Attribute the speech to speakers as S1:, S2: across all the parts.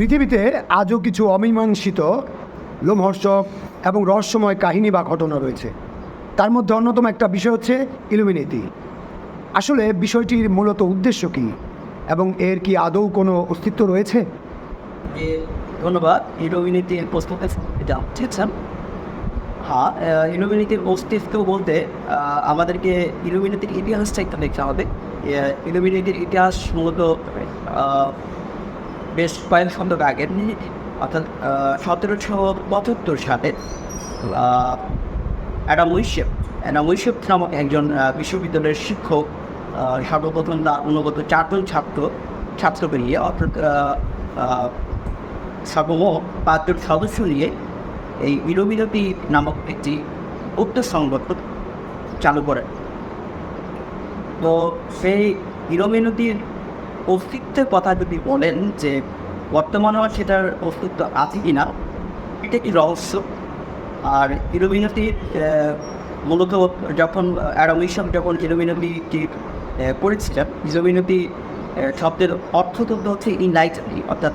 S1: পৃথিবীতে আজও কিছু অমীমাংসিত লোমহর্ষক এবং রহস্যময় কাহিনী বা ঘটনা রয়েছে। তার মধ্যে অন্যতম একটা বিষয় হচ্ছে ইলুমিনেতি। আসলে বিষয়টির মূলত উদ্দেশ্য কী এবং এর কি আদৌ কোনো অস্তিত্ব রয়েছে?
S2: ধন্যবাদ। ইলুমিনিটির প্রশ্নতে জানতেছেন হ্যাঁ ইলুমিনিটির অস্তিত্ব বলতে আমাদেরকে ইলুমিনিটির ইতিহাসটা একটু দেখতে হবে। ইলুমিনিটির ইতিহাস মূলত বেশ কয়েক শতক আগে অর্থাৎ সতেরোশো পঁচাত্তর সালে অ্যাডাম উইশেপ অ্যাডাম উইশেপ নামক একজন বিশ্ববিদ্যালয়ের শিক্ষক সর্বপ্রথম তার অনুগত চারজন ছাত্র, ছাত্রকে নিয়ে, অর্থাৎ সর্বমোট পাঁচজন সদস্য নিয়ে এই বিরোবিরতি নামক একটি উক্ত সংগঠন চালু করেন। তো সেই বিরোবিনতির অস্তিত্বের কথা যদি বলেন যে বর্তমানেও সেটার অস্তিত্ব আছে কি না এটা কি রহস্য? আর ইলুমিনাতির মূলত যখন অ্যাডমিশন যখন ইলুমিনাতিটি করেছিলেন ইলুমিনাতি শব্দের অর্থতন্ত্র হচ্ছে ইনলাইটনি অর্থাৎ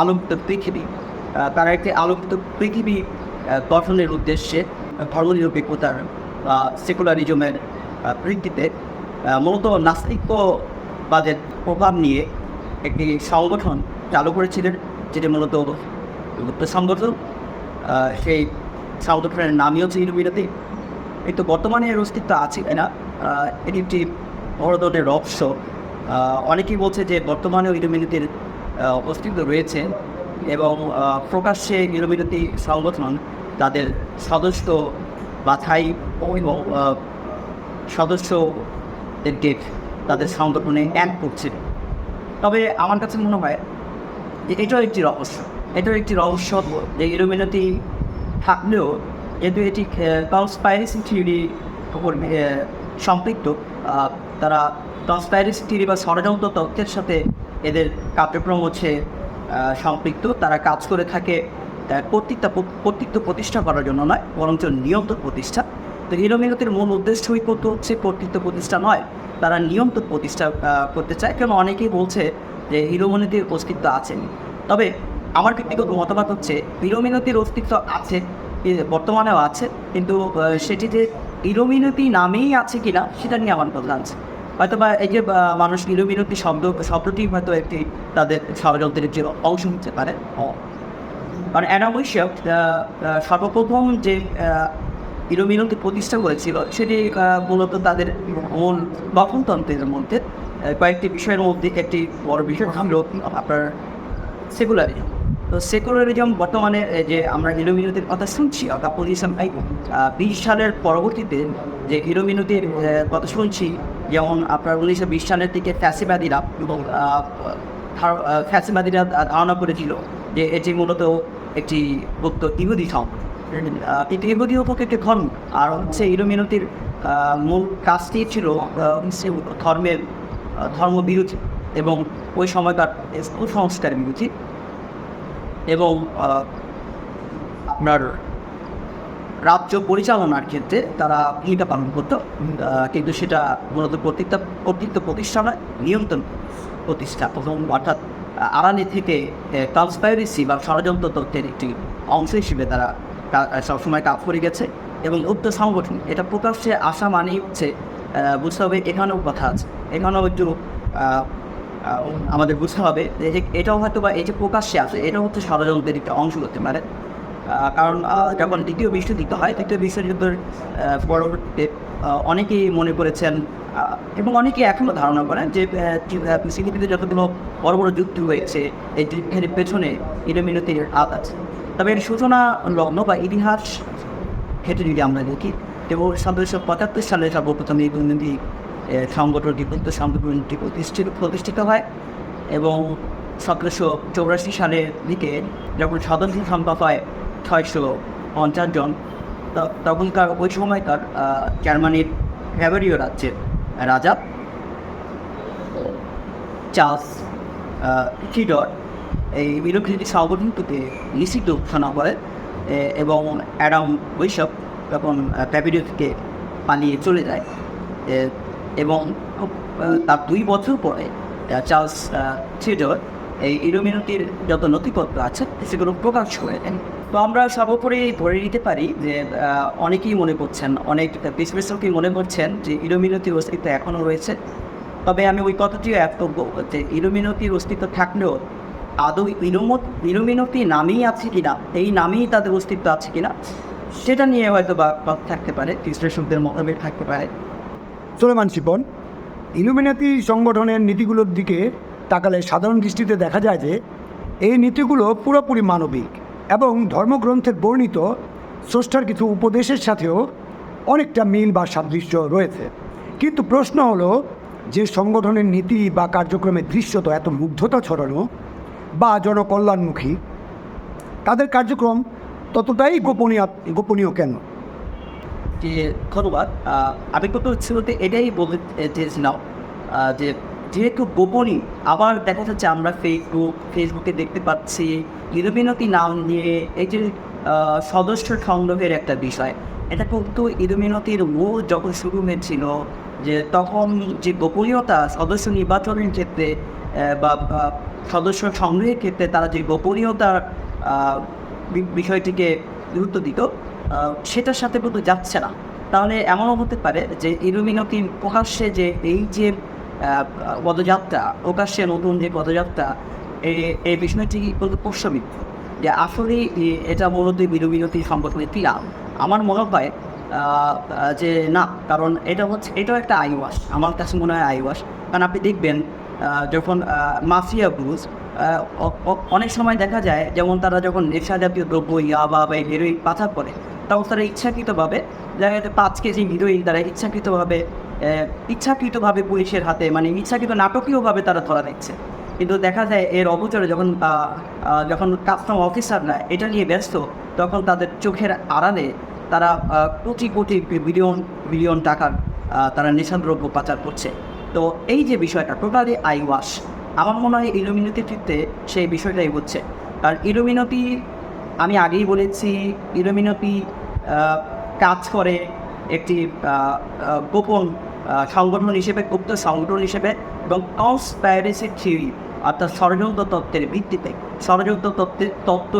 S2: আলোকিত পৃথিবী। তারা একটি আলোকিত পৃথিবী গঠনের উদ্দেশ্যে ধর্মনিরপেক্ষতার সেকুলারিজমের ভিত্তিতে মূলত মূলত নাস্তিকবাদের প্রভাব নিয়ে একটি সংগঠন চালু করেছিলেন, যেটি মূলত সংগঠন সেই সংগঠনের নামই হচ্ছে ইলুমিনাতি কিন্তু বর্তমানে এর অস্তিত্ব আছে কিনা এটি একটি বড় ধরনের রহস্য অনেকেই বলছে যে বর্তমানেও ইলুমিনাতির অস্তিত্ব রয়েছে এবং প্রকাশ্যে ইলুমিনাতি সংগঠন তাদের সদস্য বাছাই এবং সদস্যদেরকে তাদের সংগঠনে অ্যাড করছে। তবে আমার কাছে মনে হয় যে এটাও একটি রহস্য। এটাও একটি রহস্য যে ইলুমিনাতি থাকলেও যেহেতু এটি কনস্পাইরেসি থিওরির উপর সম্পৃক্ত তারা কনস্পাইরেসি থিওরি বা ষড়যন্ত্র তত্ত্বের সাথে এদের কার্যক্রম হচ্ছে সম্পৃক্ত। তারা কাজ করে থাকে কর্তৃত্ব কর্তৃত্ব প্রতিষ্ঠা করার জন্য নয়, বরঞ্চ নিয়ন্ত্রণ প্রতিষ্ঠা। তো ইলুমিনাতির মূল উদ্দেশ্য উদ্দেশ্যই করতে হচ্ছে কর্তৃত্ব প্রতিষ্ঠা নয় তারা নিয়ন্ত্রণ প্রতিষ্ঠা করতে চায়। কেন অনেকেই বলছে যে ইলুমিনাতির অস্তিত্ব আছে তবে আমার ব্যক্তিগত মতামত হচ্ছে হিরোমিনতির অস্তিত্ব আছে বর্তমানেও আছে, কিন্তু সেটি যে ইলুমিনাতি নামেই আছে কিনা, সেটা নিয়ে আমার কথা আছে হয়তো বা এই যে মানুষ ইলুমিনাতি শব্দ শব্দটি হয়তো একটি তাদের ষড়যন্ত্রের যে অংশ হতে পারে। কারণ অ্যানামৈশিয়া সর্বপ্রথম যে ইলুমিনাতি প্রতিষ্ঠা করেছিল সেটি মূলত তাদের মূল গঠনতন্ত্রের মধ্যে কয়েকটি বিষয়ের মধ্যে একটি বড় বিষয় হলো আপনার সেকুলারিজম। তো সেকুলারিজম বর্তমানে যে আমরা ইলুমিনাতির কথা শুনছি অর্থাৎ পজিশন বিশ সালের পরবর্তীতে যে ইলুমিনাতির আহ, কথা শুনছি যেমন আপনার উনিশশো বিশ সালের থেকে ফ্যাসিবাদীরা এবং ফ্যাসিবাদীরা ধারণা করেছিল যে এটি মূলত একটি গুপ্ত ইহুদি আহ, কিন্তু ইহুদি হোক একটি ধর্ম, আর হচ্ছে ইলুমিনাতির মূল কাজটি ছিল ধর্মের ধর্মবিরোধী এবং ওই সময়কার কুসংস্কার বিরোধী এবং আপনার রাজ্য পরিচালনার ক্ষেত্রে তারা ভূমিকা পালন করতো কিন্তু সেটা মূলত কর্তৃত্ব কর্তৃত্ব প্রতিষ্ঠা নয় নিয়ন্ত্রণ প্রতিষ্ঠা এবং অর্থাৎ আড়ালে থেকে কনসপাইরেসি বা ষড়যন্ত্র তত্ত্বের একটি অংশ হিসেবে তারা সবসময় কাজ করে গেছে এবং উক্ত সংগঠন এটা প্রকাশ্যে আসা মানেই হচ্ছে বুঝতে হবে এখানেও কথা আছে। এখানেও একটু আমাদের বুঝতে হবে যে এটাও হয়তো বা এই যে প্রকাশ্যে আছে এটাও হচ্ছে ষড়যন্ত্রের একটা অংশ হতে পারে। কারণ যখন দ্বিতীয় বিশ্বযুদ্ধ হয়, দ্বিতীয় বিশ্বযুদ্ধের পরবর্তীতে অনেকেই মনে করেছেন এবং অনেকেই এখনও ধারণা করেন যে পৃথিবীতে যতগুলো বড় বড় যুদ্ধ হয়েছে, এই যুদ্ধের পেছনে ইলুমিনাতির হাত আছে। তবে এর সূচনা, লগ্ন বা ইতিহাস ক্ষেত্রে যদি আমরা দেখি এবং সতেরোশো পঁচাত্তর সালে সর্বপ্রথম এই দুর্নীতি সংগঠনটি কিন্তু সংগঠনটি প্রতিষ্ঠিত প্রতিষ্ঠিত হয় এবং সতেরোশো চৌরাশি সালের দিকে যখন সদস্য সংখ্যা হয় ছয়শো পঞ্চাশ জন তখনকার ওই সময়কার জার্মানির হ্যাভারিও রাজ্যের রাজা, চার্লস টিডর এই বিরোধী সংগঠনটিতে নিষিদ্ধ ঘোষণা করে এবং অ্যাডাম বৈশপ তখন প্যাভিলিয়ন থেকে পালিয়ে চলে যায় এবং তার দুই বছর পরে চার্লস থিয়েডর এই ইলুমিনাতির যত নথিপত্র আছে, সেগুলো প্রকাশ করে দেন। তো আমরা সর্বোপরি ধরে নিতে পারি যে অনেকেই মনে করছেন, অনেক বিশ্লেষকই মনে করছেন যে ইলুমিনাতির অস্তিত্ব এখনও রয়েছে। তবে আমি ওই কথাটিও এক করব যে ইলুমিনতির অস্তিত্ব থাকলেও আদৌ ইলুমত ইলুমিনতি নামেই আছে কিনা, এই নামেই তাদের অস্তিত্ব আছে কিনা, সেটা নিয়ে হয়তো বা থাকতে পারে, বিশ্লেষকদের মতামত থাকতে পারে।
S1: সোলেমান শিপন, ইলুমিনাতি সংগঠনের নীতিগুলোর দিকে তাকালে সাধারণ দৃষ্টিতে দেখা যায় যে, এই নীতিগুলো পুরোপুরি মানবিক এবং ধর্মগ্রন্থের বর্ণিত, স্রষ্টার কিছু উপদেশের সাথেও অনেকটা মিল বা সাদৃশ্য রয়েছে। কিন্তু প্রশ্ন হলো, যে সংগঠনের নীতি বা কার্যক্রমের দৃশ্যত এত মুগ্ধতা ছড়ানো বা জনকল্যাণমুখী, তাদের কার্যক্রম ততটাই গোপনীয় গোপনীয় কেন?
S2: যে ধন্যবাদ। আমি কত বলতে এটাই বলতে চেয়েছিলাম যে যেহেতু গোপনই, আবার দেখা যাচ্ছে আমরা ফেসবুক ফেসবুকে দেখতে পাচ্ছি, ইলুমিনতি নাম নিয়ে এই যে সদস্য সংগ্রহের একটা বিষয়, এটা কিন্তু ইলুমিনতির মূল যখন শুরু হয়েছিল, যে তখন যে গোপনীয়তা, সদস্য নির্বাচনের ক্ষেত্রে বা সদস্য সংগ্রহের ক্ষেত্রে তারা যে গোপনীয়তার বিষয়টিকে গুরুত্ব দিত সেটার সাথে কিন্তু যাচ্ছে না। তাহলে এমনও হতে পারে যে ইলুমিনতি প্রকাশ্যে যে এই যে পদযাত্রা, প্রকাশ্যে নতুন যে পদযাত্রা এই বিষয়টি কিন্তু প্রশ্নবিদ যে আসলে এটা মূলত ইলুমিনতি সংগঠনের ক্রিয়া। আমার মনে হয় যে না, কারণ এটা হচ্ছে, এটাও একটা আইওয়াস আমার কাছে মনে হয় আইওয়াস কারণ আপনি দেখবেন যখন মাফিয়া ব্রুজ অনেক সময় দেখা যায় যেমন তারা যখন নেশা জাতীয় দ্রব্য, ইয়াবা বা হিরোইন পাচার করে, তখন তারা ইচ্ছাকৃতভাবে, দেখা যাচ্ছে পাঁচ কেজি হিরোইন তারা ইচ্ছাকৃতভাবে ইচ্ছাকৃতভাবে পুলিশের হাতে মানে ইচ্ছাকৃত নাটকীয়ভাবে তারা ধরা দিচ্ছে। কিন্তু দেখা যায় এর অবচরে যখন যখন কাস্টম অফিসাররা এটা নিয়ে ব্যস্ত, তখন তাদের চোখের আড়ালে তারা কোটি কোটি বিলিয়ন বিলিয়ন টাকার তারা নেশাদ্রব্য পাচার করছে। তো এই যে বিষয়টা টোটালি আই ওয়াশ আমার মনে হয় ইলুমিনতির ক্ষেত্রে সেই বিষয়টাই হচ্ছে। কারণ ইলুমিনতি আমি আগেই বলেছি ইলুমিনতি কাজ করে একটি গোপন সংগঠন হিসেবে, গুপ্ত সংগঠন হিসেবে, এবং কনস্পাইরেসি থিওরি অর্থাৎ ষড়যন্ত্র তত্ত্বের ভিত্তিতে। ষড়যন্ত্র তত্ত্বের তত্ত্ব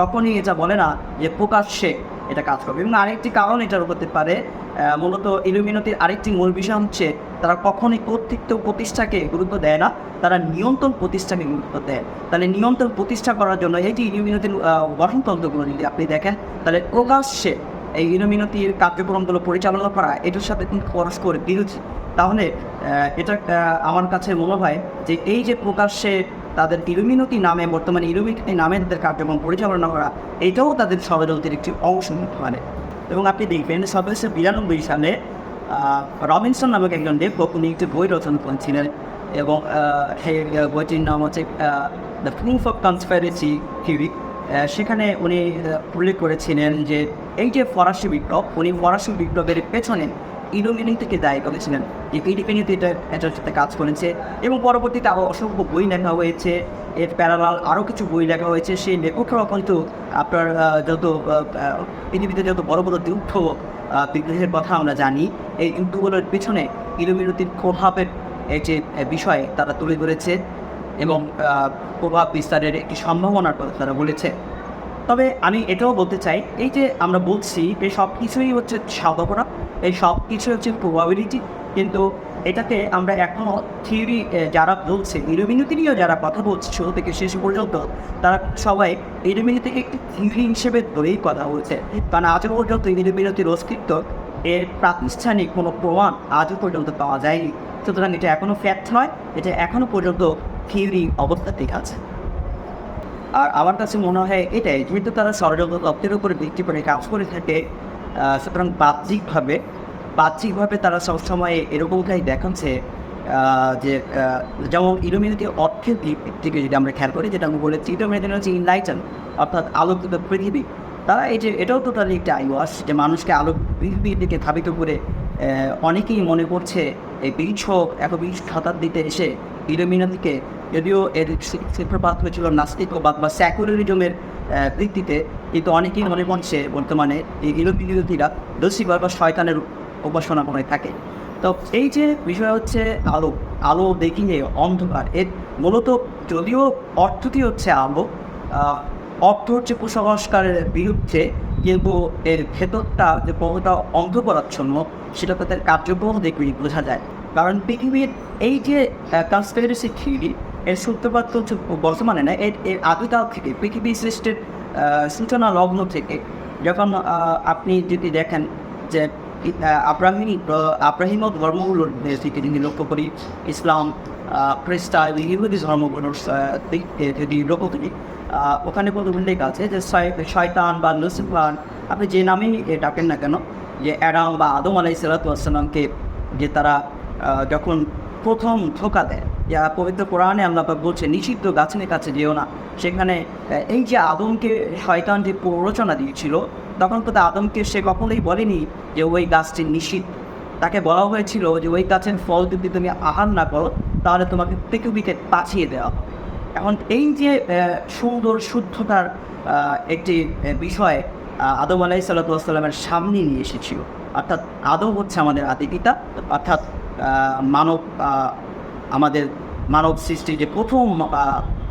S2: কখনই এটা বলে না যে প্রকাশ্যে এটা কাজ করবে। এবং আরেকটি কারণ এটার হতে পারে মূলত ইলুমিনতির আরেকটি মূল বিষয় হচ্ছে তারা কখনই কর্তৃত্ব প্রতিষ্ঠাকে গুরুত্ব দেয় না, তারা নিয়ন্ত্রণ প্রতিষ্ঠাকে গুরুত্ব দেয়। তাহলে নিয়ন্ত্রণ প্রতিষ্ঠা করার জন্য এই যে ইলুমিনতির গঠনতন্ত্রগুলো যদি আপনি দেখেন, তাহলে প্রকাশ্যে এই ইলুমিনতির কার্যক্রমগুলো পরিচালনা করা, এটার সাথে কিন্তু পরস্পর বিরোধী তাহলে এটা আমার কাছে মনে হয় যে এই যে প্রকাশ্যে তাদের ইলুমিনতি নামে, বর্তমানে ইলুমিনতি নামে তাদের কার্যক্রম পরিচালনা করা, এটাও তাদের ষড়যন্ত্রের একটি অংশ হতে পারে। এবং আপনি দেখবেন সতেরোশো বিরানব্বই সালে রবিনসন নামক একজন লেখক উনি একটি বই রচনা করেছিলেন এবং বইটির নাম হচ্ছে the proof of conspiracy theory সেখানে উনি উল্লেখ করেছিলেন যে, এই যে ফরাসি বিপ্লব, উনি ফরাসি বিপ্লবের পেছনে ইলুমিনি থেকে দায়ী করেছিলেন। যে ফিলিপিনিতে এটা এটার সাথে কাজ করেছে এবং পরবর্তীতে আরও অসংখ্য বই লেখা হয়েছে। এর প্যারালাল আরও কিছু বই লেখা হয়েছে। সেই লেখকরাও কিন্তু আপনার যত পৃথিবীতে যত বড় বড় আহ, বিগ্রহের কথা আমরা জানি এই যুদ্ধগুলোর পিছনে ইলুমিনতির প্রভাবের এই যে বিষয় তারা তুলে ধরেছে এবং প্রভাব বিস্তারের একটি সম্ভাবনার কথা তারা বলেছে। তবে আমি এটাও বলতে চাই, এই যে আমরা বলছি, এই সব কিছুই হচ্ছে সম্ভাবনা, এই সব কিছুই হচ্ছে প্রবাবিলিটি কিন্তু এটাতে আমরা এখনও থিওরি যারা বলছে ইলুমিনিটি নিয়েও যারা কথা বলছে, শুরু থেকে শেষ পর্যন্ত, তারা সবাই ইলুমিনিটিকে একটি থিওরি হিসেবে ধরেই কথা বলছে। কারণ আজও পর্যন্ত ইলুমিনিটির অস্তিত্ব, এর প্রাতিষ্ঠানিক কোনো প্রমাণ আজও পর্যন্ত পাওয়া যায়নি। সুতরাং এটা এখনও ফ্যাক্ট নয়, এটা এখনও পর্যন্ত থিওরি অবস্থাতেই আছে। আর আমার কাছে মনে হয় এটাই যেহেতু তারা ষড়যন্ত্র তত্ত্বের উপরে ভিত্তি করে কাজ করে থাকে সুতরাং বাহ্যিকভাবে বাহ্যিকভাবে তারা সবসময় এরকমটাই দেখাচ্ছে যে যেমন ইলুমিনিটি অর্থের দিক থেকে যদি আমরা খেয়াল করি, যেটা আমি বলেছি ইলুমিনিটি হচ্ছে ইনলাইটন অর্থাৎ আলোকিত পৃথিবী। তারা এই যে, এটাও টোটালি একটা আইওয়াস, যে মানুষকে আলো, পৃথিবীর দিকে ধাবিত করে অনেকেই মনে করছে, এই বিংশ একবিংশ শতাব্দীতে এসে ইলুমিনাতিকে যদিও এর ক্ষেত্রপাত হয়েছিল নাস্তিকবাদ বা স্যাকুলারিজমের ভিত্তিতে, কিন্তু অনেকেই মনে করছে বর্তমানে এই ইলুমিনাতিরা দোষীবার বা শয়তানের উপাসনা করে থাকে। তো এই যে বিষয় হচ্ছে আলো আলো দেখিয়ে অন্ধকার, এর মূলত যদিও অর্থটি হচ্ছে আলো অর্থ হচ্ছে কুসংস্কারের বিরুদ্ধে কিন্তু এর ভেতরটা যে কতটা অন্ধপরাচ্ছন্ন সেটা তাদের কার্যক্রম দেখলেই বোঝা যায়। কারণ পৃথিবীর এই যে কনস্পিরেসি থিওরি এর সূত্রপাত হচ্ছে বর্তমানে না এর এর আদিকাল থেকে পৃথিবী সৃষ্টির সূচনা লগ্ন থেকে যখন আপনি যদি দেখেন যে আব্রাহিম আব্রাহিম ধর্মগুলোর থেকে যদি লক্ষ্য করি ইসলাম আহ, খ্রিস্টান এবং ইহুদি ধর্মগুলোর যদি লক্ষ্য করি ওখানে কোনো উল্লেখ আছে যে শয়তান বা লুসিফান আপনি যে নামেই ডাকেন না কেন যে অ্যাডাম বা আদম আলাই সালাতামকে যে তারা যখন প্রথম ধোকা দেয় যা পবিত্র কোরআনে পাক বলছে, নিষিদ্ধ গাছের কাছে যেও না। সেখানে এই যে আদমকে শয়তান যে প্ররোচনা দিয়েছিল, তখন তো আদমকে সে কখনোই বলেনি যে ওই গাছটি নিষিদ্ধ। তাকে বলা হয়েছিল যে ওই গাছের ফল যদি তুমি আহার না করো, তাহলে তোমাকে পৃথিবীকে পাঠিয়ে দেওয়া এখন এই যে সুন্দর শুদ্ধতার একটি বিষয় আদম আলাই সাল্লাতামের সামনে নিয়ে এসেছিল, অর্থাৎ আদম হচ্ছে আমাদের আদি পিতা, অর্থাৎ মানব আমাদের মানব সৃষ্টির যে প্রথম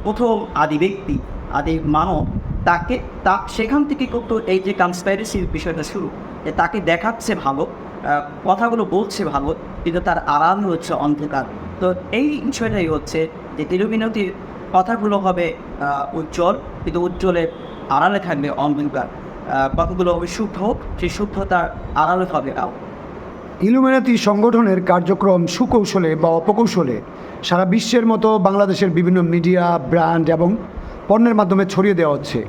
S2: প্রথম আদি ব্যক্তি, আদি মানব, তাকে, তা সেখান থেকে কিন্তু এই যে কনস্পাইরেসির বিষয়টা শুরু, যে তাকে দেখাচ্ছে ভালো কথাগুলো বলছে ভালো, কিন্তু তার আড়াল হচ্ছে অন্ধকার। তো এই বিষয়টাই হচ্ছে যে তিরুমিনতির কথাগুলো হবে উজ্জ্বল, কিন্তু উজ্জ্বলের আড়ালে থাকবে অন্ধকার। কথাগুলো হবে শুদ্ধ সেই শুদ্ধতার আড়ালে হবে আও
S1: ইলুমিনাতি সংগঠনের কার্যক্রম সুকৌশলে বা অপকৌশলে সারা বিশ্বের মতো বাংলাদেশের বিভিন্ন মিডিয়া, ব্র্যান্ড এবং পণ্যের মাধ্যমে ছড়িয়ে দেওয়া হচ্ছে।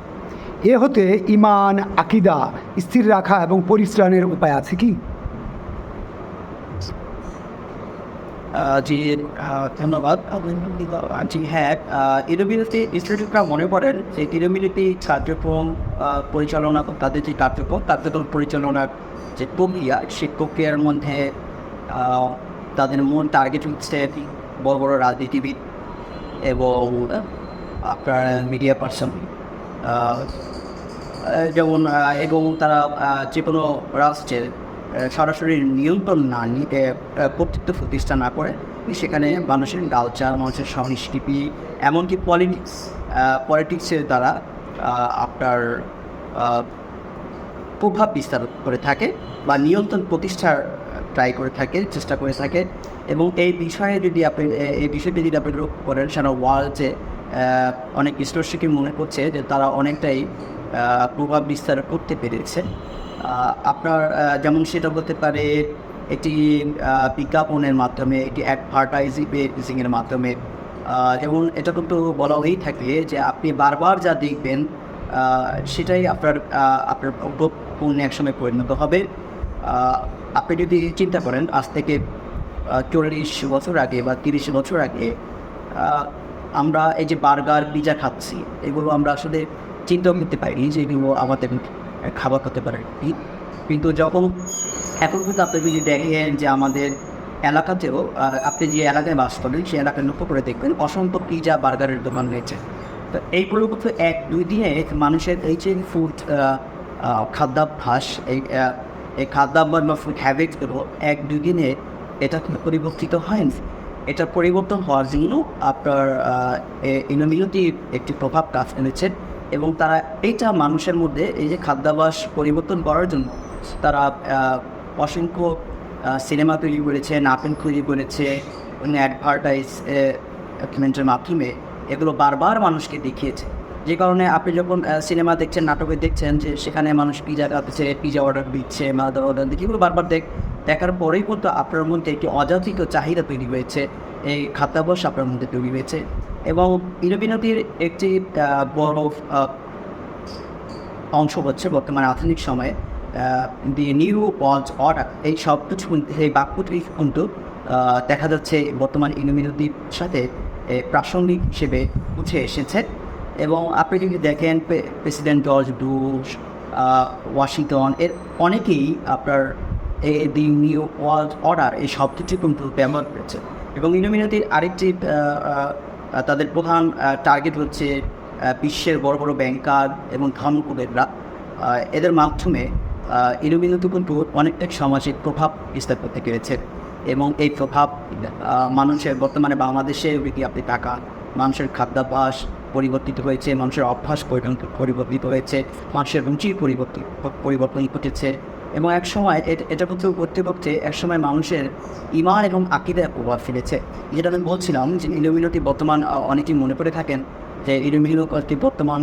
S1: এ হতে ইমান, আকিদা স্থির রাখা এবং পরিত্রাণের উপায় আছে কি?
S2: জি ধন্যবাদ। জি হ্যাঁ ইরোবিলিটি ইনস্টিটিউটরা মনে করেন যে ইরোবিলিটি কার্যক্রম পরিচালনা তাদের যে কার্যক্রম কার্যক্রম পরিচালনার যে প্রক্রিয়া সেই প্রক্রিয়ার মধ্যে তাদের মূল টার্গেট হচ্ছে বড় বড় রাজনীতিবিদ এবং, আপনার মিডিয়া পার্সন যেমন এবং তারা যে কোনো রাষ্ট্রের সরাসরি নিয়ন্ত্রণ না নিতে কর্তৃত্ব প্রতিষ্ঠা না করে সেখানে মানুষের কালচার মানুষের সংস্কৃতি, এমনকি পলিটিক্স পলিটিক্সের দ্বারা আপনার প্রভাব বিস্তার করে থাকে বা নিয়ন্ত্রণ প্রতিষ্ঠার ট্রাই করে থাকে, চেষ্টা করে থাকে এবং এই বিষয়ে যদি আপনি এই বিষয়টি যদি আপনি লক্ষ্য করেন, সারা ওয়ার্ল্ডে অনেক ঈশ্বরশিকে মনে করছে যে তারা অনেকটাই প্রভাব বিস্তার করতে পেরেছে। আপনার যেমন সেটা বলতে পারে একটি বিজ্ঞাপনের মাধ্যমে, একটি অ্যাডভার্টাইজিংয়ের মাধ্যমে যেমন এটা কিন্তু বলা হয়েই থাকে যে আপনি বারবার যা দেখবেন সেটাই আপনার আপনার পণ্যে একসময় পরিণত হবে। আপনি যদি চিন্তা করেন, আজ থেকে চল্লিশ বছর আগে বা তিরিশ বছর আগে আমরা এই যে বার্গার পিজা খাচ্ছি, এগুলো আমরা আসলে চিন্তাও করতে পারি যে এগুলো আমাদের খাবার খেতে পারে। কিন্তু যখন, এখন কিন্তু আপনি যদি দেখেন যে আমাদের এলাকাতেও আপনি যে এলাকায় বাস করেন, সেই এলাকায় লক্ষ্য করে দেখবেন অসংখ্য পিজা বার্গারের দোকান রয়েছে। তো এইগুলো কিন্তু এক দুই দিনে মানুষের এই যে ফুড খাদ্যাভ্যাস এই এই খাদ্যাভ্যাস বা ফুড হ্যাবিটসগুলো এক দুই দিনে এটা পরিবর্তিত হয়নি এটা পরিবর্তন হওয়ার জন্য আপনার ইনোমিউনিটি একটি প্রভাব কাজ এনেছে এবং তারা এইটা মানুষের মধ্যে এই যে খাদ্যাভ্যাস পরিবর্তন করার জন্য তারা অসংখ্য সিনেমা তৈরি করেছে, নাটক তৈরি করেছে অ্যাডভার্টাইজমেন্টের মাধ্যমে এগুলো বারবার মানুষকে দেখিয়েছে। যে কারণে আপনি যখন সিনেমা দেখছেন, নাটকে দেখছেন যে সেখানে মানুষ পিজা খাচ্ছে, পিজা অর্ডার দিচ্ছে, মাদা অর্ডার দিচ্ছে, এগুলো বারবার দেখ, দেখার পরেই কিন্তু আপনার মধ্যে একটি অযাচিত চাহিদা তৈরি হয়েছে। এই খাদ্যাভ্যাস আপনার মধ্যে তৈরি হয়েছে। এবং বিনোবিনতির একটি বড় অংশ হচ্ছে বর্তমানে আধুনিক সময়ে দি নিউ ওয়ার্ল্ড অর্ডার। এই শব্দটি কিন্তু এই বাক্যটি কিন্তু দেখা যাচ্ছে বর্তমান ইউনিমিনিটির সাথে প্রাসঙ্গিক হিসেবে উঠে এসেছে। এবং আপনি যদি দেখেন প্রেসিডেন্ট জর্জ বুশ ওয়াশিংটন এর অনেকেই আপনার দি নিউ ওয়ার্ল্ড অর্ডার এই শব্দটি কিন্তু ব্যবহার করেছে। এবং ইউনিমিনিটির আরেকটি তাদের প্রধান টার্গেট হচ্ছে বিশ্বের বড় বড় ব্যাংকার এবং ধর্মকুবেররা আহ, এদের মাধ্যমে ইলুমিনুতু কিন্তু অনেকটা সামাজিক প্রভাব বিস্তার করতে পেরেছে। এবং এই প্রভাব মানুষের বর্তমানে বাংলাদেশে আপনি টাকা মানুষের খাদ্যাভ্যাস পরিবর্তিত হয়েছে, মানুষের অভ্যাস পরিবর্তিত হয়েছে, মানুষের রুচির পরিবর্তন পরিবর্তন ঘটেছে। এবং এক সময় এটা করতে করতে করতে এক সময় মানুষের ইমান এবং আকিদায় প্রভাব ফেলেছে। যেটা আমি বলছিলাম যে ইলুমিনতি বর্তমান অনেকেই মনে করে থাকেন যে ইলুমিনতি বর্তমান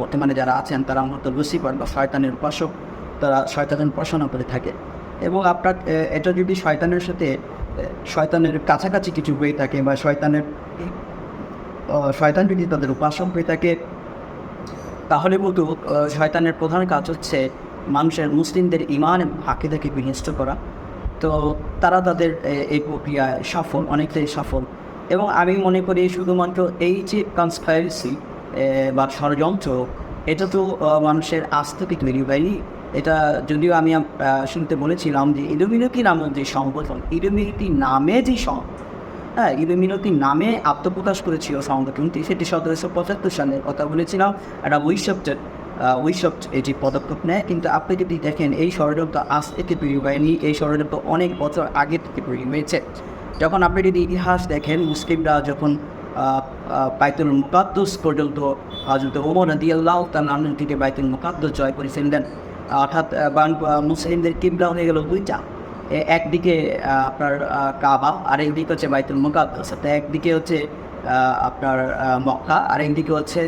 S2: বর্তমানে যারা আছেন, তারা মূলত লুসিফার বা শয়তানের উপাসক, তারা শয়তানের উপাসনা করে থাকে। এবং আপনার এটা যদি শয়তানের সাথে শয়তানের কাছাকাছি কিছু হয়ে থাকে বা শয়তানের শয়তান যদি তাদের উপাসক হয়ে থাকে, তাহলে বলতো শয়তানের প্রধান কাজ হচ্ছে মানুষের মুসলিমদের ইমান এবং আকিদাকে বিনষ্ট করা। তো তারা তাদের এই প্রক্রিয়ায় সফল, অনেকটাই সফল। এবং আমি মনে করি শুধুমাত্র এই যে কনসপাইরেসি বা ষড়যন্ত্র, এটা তো মানুষের আস্থাকে তৈরি হয়নি। এটা যদিও আমি শুনতে বলেছিলাম যে ইলুমিনতি নামের যে সংগঠন, ইলুমিনতি নামে যে সংগঠন হ্যাঁ ইলুমিনতি নামে আত্মপ্রকাশ করেছিল সংগঠনটি সেটি সতেরোশো পঁচাত্তর সালে কথা বলেছিলাম। একটা উইসবটের উইসব এটি পদক্ষেপ নেয়। কিন্তু আপনি যদি দেখেন, এই ষড়যন্ত্র আজ থেকে তৈরি হয়নি। এই ষড়যন্ত্র অনেক বছর আগে থেকে তৈরি হয়েছে। যখন আপনি যদি ইতিহাস দেখেন, মুসলিমরা যখন বাইতুল মুকাদ্দুস পর্যন্ত হজরত ওমর নদী তার নাম থেকে বাইতুল মুকাদ্দুস জয় করেছিলেন। অর্থাৎ মুসলিমদের কিবলা হয়ে গেল দুইটা। একদিকে আপনার কাবা আর একদিকে হচ্ছে বাইতুল মুকাদ্দাস। তো একদিকে হচ্ছে আপনার মক্কা আর একদিকে হচ্ছে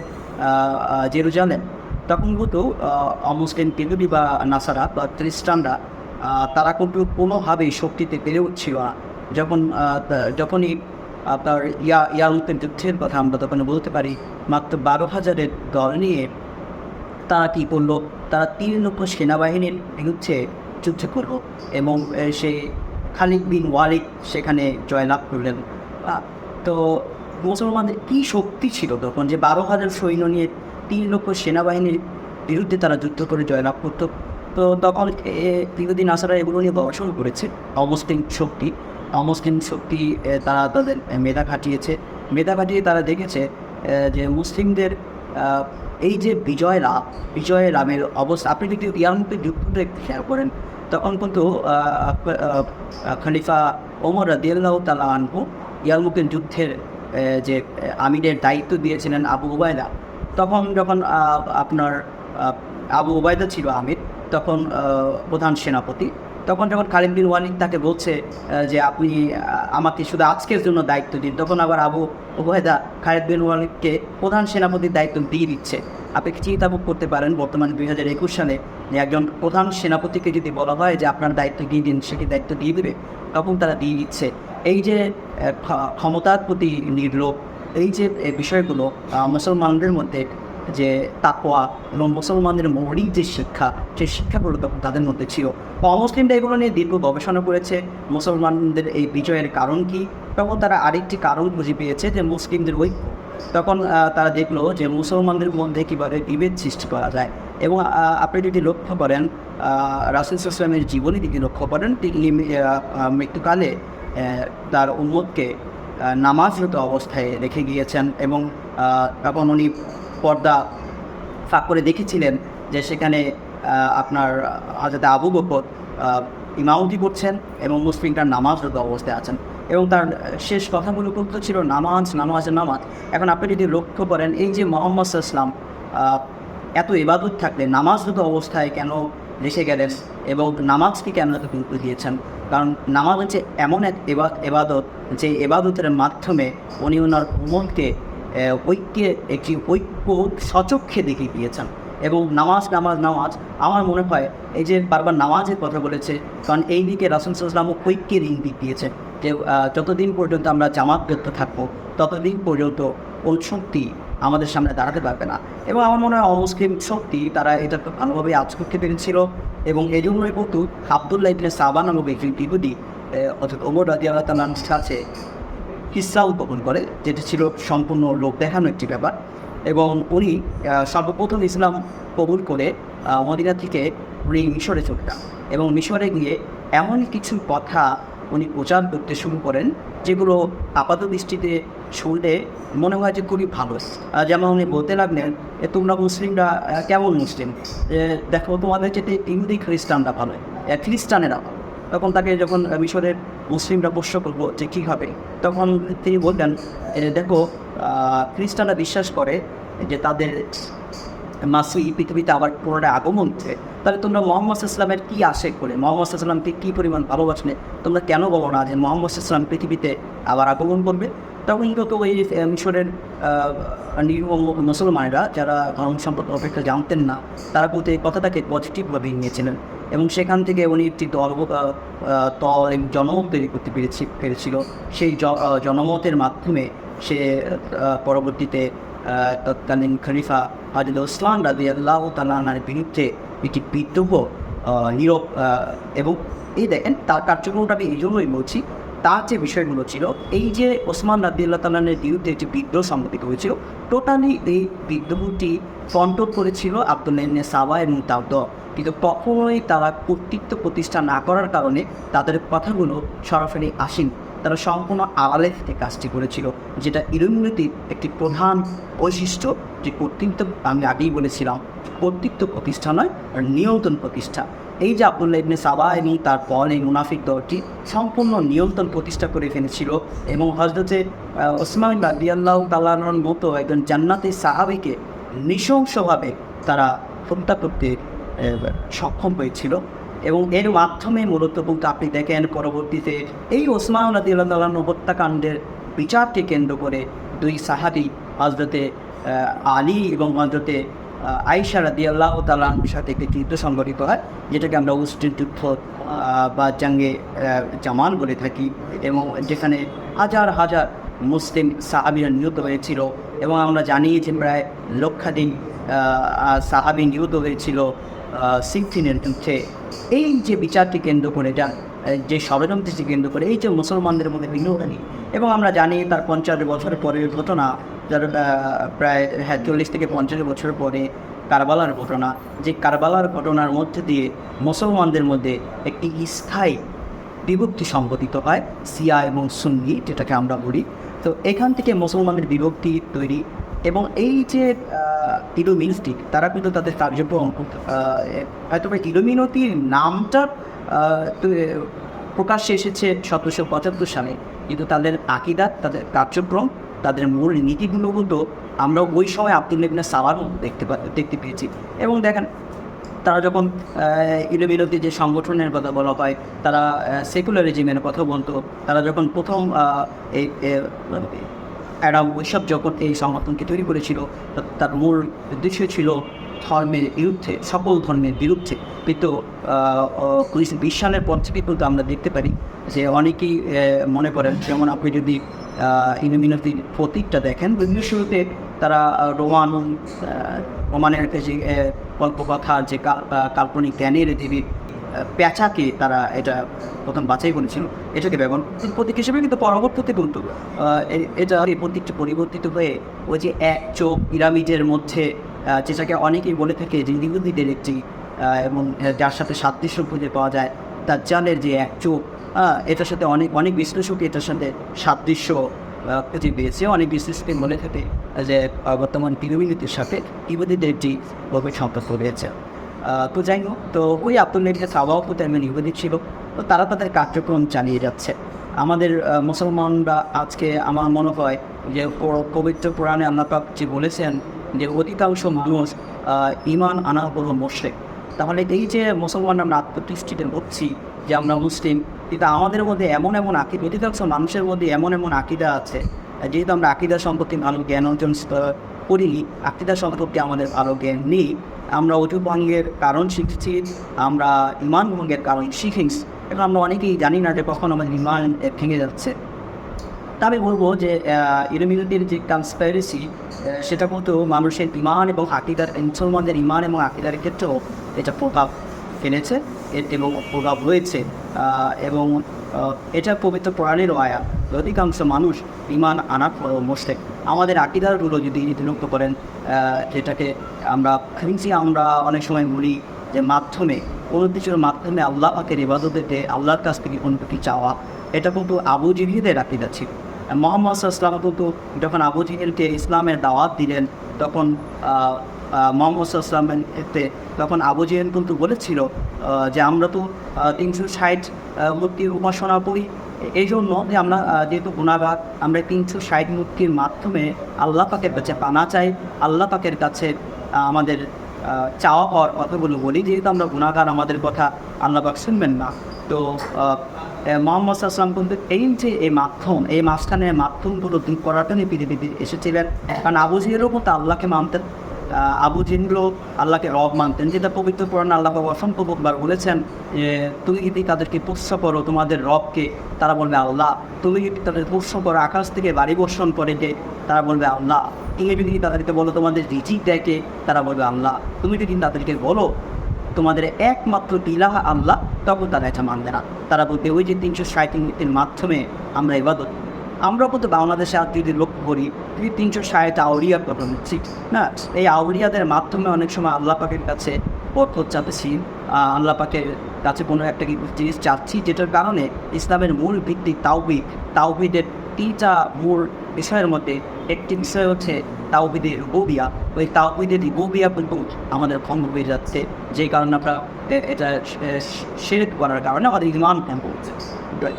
S2: জেরুজালেম। তখন কিন্তু অমুসলিম পিগুলি বা নাসারা বা খ্রিস্টানরা তারা কিন্তু কোনোভাবেই শক্তিতে বেড়ে উঠছিল না। যখন যখনই আপনার ইয়া ইয়ালুতের যুদ্ধের কথা আমরা তখন বলতে পারি, মাত্র বারো হাজারের দল নিয়ে তারা কী করল? তারা তিন লক্ষ সেনাবাহিনীর বিরুদ্ধে যুদ্ধ করল এবং সে খালিদ বিন ওয়ালিদ সেখানে জয়লাভ করলেন। তো মুসলমানদের কী শক্তি ছিল তখন যে বারো হাজার সৈন্য নিয়ে তিন লক্ষ সেনাবাহিনীর বিরুদ্ধে তারা যুদ্ধ করে জয়লাভ করতো? তো তখন দীর্ঘদিন আসারা এগুলো নিয়ে গবেষণা করেছে, অমুসলিম শক্তি। অমুসলিম শক্তি তারা তাদের মেধা খাটিয়েছে। মেধা খাটিয়ে তারা দেখেছে যে মুসলিমদের এই যে বিজয় লাভ বিজয় লাভের অবস্থা, আপনি যদি ইয়ারমুখের যুদ্ধটা শেয়ার করেন তখন কিন্তু খলিফা ওমর রাদিয়াল্লাহু তালা আনহু ইয়ারমুখের যুদ্ধের যে আমিরের দায়িত্ব দিয়েছিলেন আবু উবায়দা তখন যখন আপনার আবু উবায়দা ছিল আমির তখন প্রধান সেনাপতি তখন যখন খালিদ বিন ওয়ালিদ তাকে বলছে যে আপনি আমাকে শুধু আজকের জন্য দায়িত্ব দিন তখন আবার আবু উবায়দা খালিদ বিন ওয়ালিদকে প্রধান সেনাপতির দায়িত্ব দিয়ে দিচ্ছে আপনি কি চিন্তা করতে পারেন। বর্তমানে দুই হাজার একুশ সালে যে একজন প্রধান সেনাপতিকে যদি বলা হয় যে আপনার দায়িত্ব দিয়ে দিন, সে কি দায়িত্ব দিয়ে দেবে? তখন তারা দিয়ে দিচ্ছে। এই যে ক্ষমতার প্রতি নির্লোভ, এই যে বিষয়গুলো মুসলমানদের মধ্যে যে তাকোয়া এবং মুসলমানদের মৌলিক যে শিক্ষা, সেই শিক্ষাগুলো তখন তাদের মধ্যে ছিল। অমুসলিমরা এগুলো নিয়ে দীর্ঘ গবেষণা করেছে। মুসলমানদের এই বিজয়ের কারণ কি? তখন তারা আরেকটি কারণ খুঁজে পেয়েছে যে মুসলিমদের ঐক্য তখন তারা দেখল যে মুসলমানদের মধ্যে কীভাবে বিভেদ সৃষ্টি করা যায়। এবং আপনি যদি লক্ষ্য করেন রাসুল ইসলামের জীবনী যদি লক্ষ্য করেন তিনি মৃত্যুকালে তার উন্মতকে নামাজরত অবস্থায় রেখে গিয়েছেন এবং তখন উনি পর্দা ফাঁক করে দেখেছিলেন যে সেখানে আপনার হাজরত আবু বকর ইমামতি করছেন এবং মুসলিমরা নামাজরত অবস্থায় আছেন। এবং তার শেষ কথাগুলো কিন্তু ছিল নামাজ নামাজ নামাজ। এখন আপনি যদি লক্ষ্য করেন এই যে মোহাম্মদ ইসলাম এত ইবাদত থাকলে নামাজরত অবস্থায় কেন রেখে গেলেন এবং নামাজকে কেন এত গুরুত্ব দিয়েছেন? কারণ নামাজ হচ্ছে এমন এক এবা- এবাদত যে এবাদতের মাধ্যমে উনি ওনার আহ, ঐক্যে একটি ঐক্য সচক্ষে দেখে গিয়েছেন এবং নামাজ নামাজ নামাজ। আমার মনে হয় এই যে বারবার নামাজের কথা বলেছে, কারণ এই দিকে রাসুল সাল্লামও ঐক্যের ইঙ্গিত দিয়েছে যে যতদিন পর্যন্ত আমরা জামাতবদ্ধ থাকব, ততদিন পর্যন্ত ওই শক্তি আমাদের সামনে দাঁড়াতে পারবে না। এবং আমার মনে হয় অমুসলিম শক্তি, তারা এটা ভালোভাবে আজ করতে পেরেছিল এবং এই জন্যই কিন্তু আবদুল্লাহ ইবনে সাবা নামক একটি বিহুদি অর্থাৎ ওমর রাজি আল্লাহ তালার কাছে উদ্ভাবন করে, যেটি ছিল সম্পূর্ণ লোক দেখানো একটি ব্যাপার। এবং উনি সর্বপ্রথম ইসলাম কবুল করে মদিনা থেকে উনি মিশরে চলে যান এবং মিশরে গিয়ে এমন কিছু কথা উনি প্রচার করতে শুরু করেন, যেগুলো আপাত দৃষ্টিতে শুনলে মনে হয় যে খুবই ভালো। যেমন উনি বলতে লাগলেন এ তোমরা মুসলিমরা কেমন মুসলিম? দেখো, তোমাদের যেতে ইহুদি খ্রিস্টানরা ভালো খ্রিস্টানেরা ভালো। তখন তাকে যখন মিশরের মুসলিমরা প্রশ্ন করব যে কী হবে তখন তিনি বললেন দেখো খ্রিস্টানরা বিশ্বাস করে যে তাদের মাসি পৃথিবীতে আবার পুনরায় আগমন হচ্ছে। তাহলে তোমরা মোহাম্মদ ইসলামের কী আশে করে? মোহাম্মদ ইসলামকে কী পরিমাণ ভালোবাসলে? তোমরা কেন বলো না যে মোহাম্মদ ইসলাম পৃথিবীতে আবার আগমন করবে? তখন কিন্তু ওই মিশরের নিরীহ মুসলমানেরা যারা ধর্ম সম্পর্কে অপেক্ষা জানতেন না, তারা কিন্তু এই কথাটাকে পজিটিভভাবে নিয়েছিলেন। এবং সেখান থেকে উনি একটি দল দল এবং জনমত তৈরি করতে পেরেছি, পেরেছিল। সেই জনমতের মাধ্যমে সে পরবর্তীতে তৎকালীন খলিফা হাজিদ ইসলাম রাজি আল্লাহ তালানার বিরুদ্ধে একটি বিদ্রোহ নীরব এবং এই দেখেন তার কার্যক্রমটা আমি এই জন্যই বলছি তার যে বিষয়গুলো ছিল, এই যে ওসমান রাদিল্লাহ তালানের বিরুদ্ধে একটি বিদ্রোহ সংগঠিত হয়েছিল, টোটালি এই বিদ্রোহটি কন্ট্রোল করেছিল আব্দুল্লাহ সাবা এবং তার দল। কিন্তু কখনোই তারা কর্তৃত্ব প্রতিষ্ঠা না করার কারণে তাদের কথাগুলো সরাসরি আসেনি। তারা সম্পূর্ণ আড়ালে থেকে কাজটি করেছিল, যেটা ইলুমিনিটির একটি প্রধান বৈশিষ্ট্য যে কর্তৃত্ব আমি আগেই বলেছিলাম, কর্তৃত্ব প্রতিষ্ঠা নয়, আর নিয়ন্ত্রণ প্রতিষ্ঠা। এই যে আবদুল্লাহ ইবনে সাবা এবং তার পর এই মুনাফিক দলটি সম্পূর্ণ নিয়ন্ত্রণ প্রতিষ্ঠা করে ফেলেছিল এবং হজরতে ওসমান রাদিয়াল্লাহ তালানোর মতো একজন জান্নাতি সাহাবিকে নৃশংসভাবে তারা হত্যা করতে সক্ষম হয়েছিল এবং এর মাধ্যমে মূলত কিন্তু আপনি দেখেন পরবর্তীতে এই ওসমান রাদিয়াল্লাহ তালানো হত্যাকাণ্ডের বিচারকে কেন্দ্র করে দুই সাহাবি হজরতে আলী এবং হজরতে আয়েশা রাদি আল্লাহ তালার সাথে একটি যুদ্ধ সংগঠিত হয়, যেটাকে আমরা উস্টির যুদ্ধ বা জাঙ্গে জামান বলে থাকি এবং যেখানে হাজার হাজার মুসলিম সাহাবিরা নিহত হয়েছিল এবং আমরা জানি যে প্রায় লক্ষাধিক সাহাবি নিহত হয়েছিল সিক্সিনের যুদ্ধে। এই যে বিচারটি কেন্দ্র করে যা যে ষড়যন্ত্রটি কেন্দ্র করে, এই যে মুসলমানদের মধ্যে বিনোদনী এবং আমরা জানি তার পঞ্চাশ বছর পরের ঘটনা যার প্রায় হ্যাঁ চল্লিশ থেকে পঞ্চাশ বছর পরে কারবালার ঘটনা। যে কারবালার ঘটনার মধ্যে দিয়ে মুসলমানদের মধ্যে একটি স্থায়ী বিভক্তি সংগঠিত হয় সিয়া এবং সুন্নি, যেটাকে আমরা বলি। তো এখান থেকে মুসলমানদের বিভক্তি তৈরি এবং এই যে ইলুমিনসটি তারা কিন্তু তাদের কার্যক্রম হয়তো ইলুমিনতির নামটা প্রকাশ্যে এসেছে সতেরোশো পঁচাত্তর সালে। কিন্তু তাদের আকিদাত তাদের কার্যক্রম তাদের মূল নীতিগুলো কিন্তু আমরা ওই সময় আব্দুল ইবনে সালার দেখতে দেখতে পেয়েছি। এবং দেখেন, তারা যখন ইলোবিলোতে যে সংগঠনের কথা বলা হয়, তারা সেকুলারিজমের কথা বলতো, তারা যখন প্রথম এই অ্যাডাম ওইসব যখন এই সংগঠনকে তৈরি করেছিল, তার মূল উদ্দেশ্য ছিল ধর্মের বিরুদ্ধে, সকল ধর্মের বিরুদ্ধে। কিন্তু বিশ সালের পর থেকে কিন্তু আমরা দেখতে পারি যে অনেকেই মনে করেন, যেমন আপনি যদি ইনোমিনতির প্রতীকটা দেখেন বিভিন্ন শুরুতে তারা রোমান রোমানের যে গল্পকথা যে কাল্পনিক জ্ঞানের দেবী আহ, পেঁচাকে তারা এটা প্রথম বাছাই করেছিল এটাকে ব্যবহার প্রতীক হিসেবে কিন্তু পরবর্তীতে কিন্তু এটা এই প্রতীকটা পরিবর্তিত হয়ে ওই যে এক চোখ পিরামিডের মধ্যে যেটাকে অনেকেই বলে থাকে যে ইহুদিদের একটি এবং যার সাথে সাদৃশ্য খুঁজে পাওয়া যায় তার জালের যে এক চোখ এটার সাথে অনেক অনেক বিশ্লেষক এটার সাথে সাদৃশ্য খুঁজে পেয়েছে অনেক বিশ্লেষক বলে থাকে যে বর্তমান পিরামিডের সাথে ইহুদিদের একটি গভীর সম্পর্ক রয়েছে। তো যাই হোক, তো ওই আব্দুল্লাহ সাবাও তো তেমন ইহুদি ছিল। তো তারা তাদের কার্যক্রম চালিয়ে যাচ্ছে। আমাদের মুসলমানরা আজকে আমার মনে হয় যে পবিত্র পুরাণে আল্লাহ যে বলেছেন যে, অধিকাংশ মানুষ ইমান আনা হলো মোশরেক তাহলে এই যে মুসলমান আমরা আত্মদৃষ্টিতে হচ্ছি যে, আমরা মুসলিম কিন্তু আমাদের মধ্যে এমন এমন আকিদ অধিকাংশ মানুষের মধ্যে এমন এমন আকিদা আছে যেহেতু আমরা আকিদা সম্পর্কে ভালো জ্ঞান অর্জন করি আকিদা সম্পর্কে আমাদের ভালো জ্ঞান নেই। আমরা অজু ভঙ্গের কারণ শিখছি, আমরা ইমান ভঙ্গের কারণ শিখেছি। এবং আমরা অনেকেই জানি না যে কখন আমাদের ইমান ভেঙে যাচ্ছে। তবে বলব যে ইলুমিনিটির যে কনস্পাইরেসি সেটা কিন্তু মানুষের ইমান এবং আকিদার, মুসলমানদের ইমান এবং আকিদার ক্ষেত্রেও এটা প্রভাব ফেলেছে এবং প্রভাব রয়েছে। এবং এটা পবিত্র প্রাণেরও আয়া অধিকাংশ মানুষ ইমান আনার পরও মোশেক আমাদের আকিদারগুলো যদি লক্ষ্য করেন যেটাকে আমরা ফিন্সি আমরা অনেক সময় বলি যে মাধ্যমে কোনো কিছুর মাধ্যমে আল্লাহ পাকের ইবাদতে আল্লাহর কাছ থেকে অনুমতি চাওয়া, এটা কিন্তু আবু জিহিদের আকিদা ছিল। মোহাম্মদ সাল্লাম কিন্তু যখন আবু জিহিলকে ইসলামের দাওয়াত দিলেন, তখন মোহাম্মদ সাল্লামের ক্ষেত্রে তখন আবু জিহেল কিন্তু বলেছিল যে আমরা তো তিনশো ষাট মূর্তির উপাসনা করি। এই জন্য যে আমরা যেহেতু গুণাগার আমরা তিনশো ষাট মূর্তির মাধ্যমে আল্লাহ পাকের কাছে পানা চাই। আল্লাহ পাকের কাছে আমাদের চাওয়া হওয়ার কথাগুলো বলি যেহেতু আমরা গুণাগার আমাদের কথা আল্লাহ পাক শুনবেন না। তো মোহাম্মদ আসলাম কিন্তু এই যে এই মাধ্যম, এই মাঝখানে মাধ্যমগুলো দূর করার জন্য পৃথিবীতে এসেছিলেন। কারণ আবু জিহেরও মতো আল্লাহকে মানতেন। আবু জিনগুলো আল্লাহকে রব মানতেন যেটা পবিত্র পুরাণ আল্লাহ বাবা অসংখ্য বহুবার বলেছেন যে, তুমি যদি তাদেরকে প্রশ্ন করো, তোমাদের রবকে তারা বলবে আল্লাহ। তুমি যদি তাদের প্রশ্ন করো, আকাশ থেকে বাড়ি বর্ষণ করে যে তারা বলবে আল্লাহ। তুমি যদি তাদেরকে বলো, তোমাদের রিচিক দেখে, তারা বলবে আল্লাহ। তুমি যদি তাদেরকে বলো, তোমাদের একমাত্র ইলাহা আল্লাহ, তখন তারা এটা মানবে না। তারা বলবে, ওই যে তিনশো মিনিটের মাধ্যমে আমরা ইবাদত আমরা কিন্তু বাংলাদেশে আর যদি লক্ষ্য করি। তুই তিনশো ষাট আউরিয়া কথা বলছি না? এই আউরিয়াদের মাধ্যমে অনেক সময় আল্লাহ পাকের কাছে পথ চাচ্ছি আল্লাহ পাকের কাছে কোনো একটা জিনিস চাচ্ছি, যেটার কারণে ইসলামের মূল ভিত্তি তাওবি তাওবিদের তিনটা মূল বিষয়ের মধ্যে একটি বিষয় হচ্ছে তাওবিদের রুবিয়া ওই তাওবিদের রুবিয়া কিন্তু আমাদের ভঙ্গ হয়ে যাচ্ছে যে কারণে আমরা এটা শেরেক করার কারণে আমাদের ইমান ক্যাম্প হচ্ছে।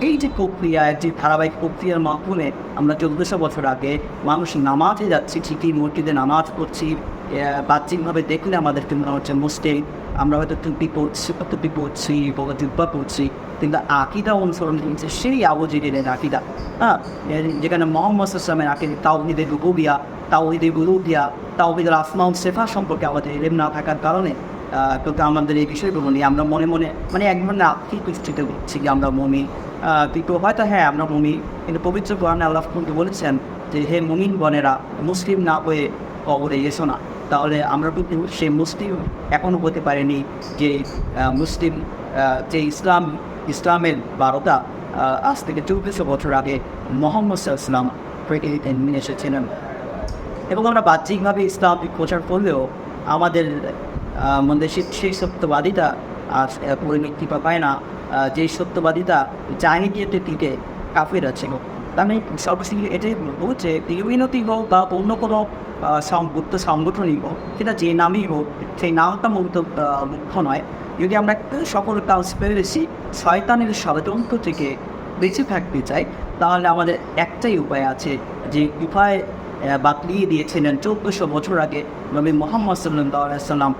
S2: এই যে প্রক্রিয়া, যে ধারাবাহিক প্রক্রিয়ার মাধ্যমে আমরা চোদ্দশো বছর আগে মানুষ নামাজে যাচ্ছি, ঠিকই মসজিদে নামাজ পড়ছি বাহ্যিকভাবে দেখলে আমাদেরকে মনে হচ্ছে মুসলিম। আমরা হয়তো টুপি পড়ছি টুপি পড়ছি বড় জুব্বা পড়ছি কিন্তু আকিদা অনুসরণ করছে সেই আবজিদের আকিদা। হ্যাঁ যেখানে মোহাম্মদ ইসলামের আকিদে, তাওহিদের রুবিয়া তাওহিদের গুরুবিয়া তাওহিদের আসমাউল সেফা সম্পর্কে আমাদের এলেম না থাকার কারণে কিন্তু আমাদের এই বিষয়গুলো নিয়ে আমরা মনে মনে মানে এক ধরনের আর্থিক দৃষ্টিতে বুঝছি যে আমরা মমি কিন্তু হয়তো হ্যাঁ আমরা মমি কিন্তু পবিত্র কোরআনে আল্লাহ বলেছেন যে, হে মমিন বনেরা মুসলিম না হয়ে কবরে এসো না। তাহলে আমরা কিন্তু সে মুসলিম এখনও হতে পারেনি যে মুসলিম যে ইসলাম ইসলামের বারোটা আজ থেকে চব্বিশ বছর আগে মোহাম্মদ ইসলাম পৃথিবীতে নিয়ে এসেছিলেন। এবং আমরা বাহ্যিকভাবে ইসলাম প্রচার করলেও আমাদের মধ্যে সেই সত্যবাদিতা আহ, পরিণতি পায় না। যেই সত্যবাদিতা জাহিনিয়তের দিকে কাফের আছে আমি সর্বশেষ এটাই বলব যে ইউনিটি হোক বা অন্য কোনো সংযুক্ত সংগঠনই হোক সেটা যে নামই হোক, সেই নামটা মূলত মুখ্য নয়। যদি আমরা সকল কনসপিরেসি শয়তানের ষড়যন্ত্র থেকে বেঁচে থাকতে চাই, তাহলে আমাদের একটাই উপায় আছে যে উপায় বাতলিয়ে দিয়েছিলেন চৌদ্দশো বছর আগে নবী মোহাম্মদ সাল্লাম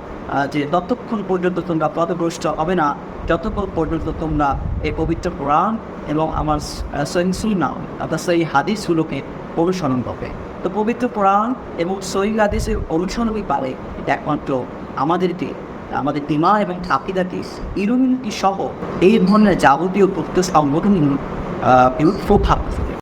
S2: যে ততক্ষণ পর্যন্ত তোমরা পদভ্রষ্ট হবে না, যতক্ষণ পর্যন্ত তোমরা এই পবিত্র কোরআন এবং আমার সহিংসুলনা অর্থাৎ সেই হাদিসগুলোকে অনুসরণ করবে। তো পবিত্র পুরাণ এবং সহি হাদিসের অনুসরণই পারে এটা একমাত্র আমাদেরকে, আমাদের দিমা এবং থাকিদাকে ইরুমিনটি সহ এই ধরনের যাবতীয় প্রত্যেক সংগঠন বিরুদ্ধ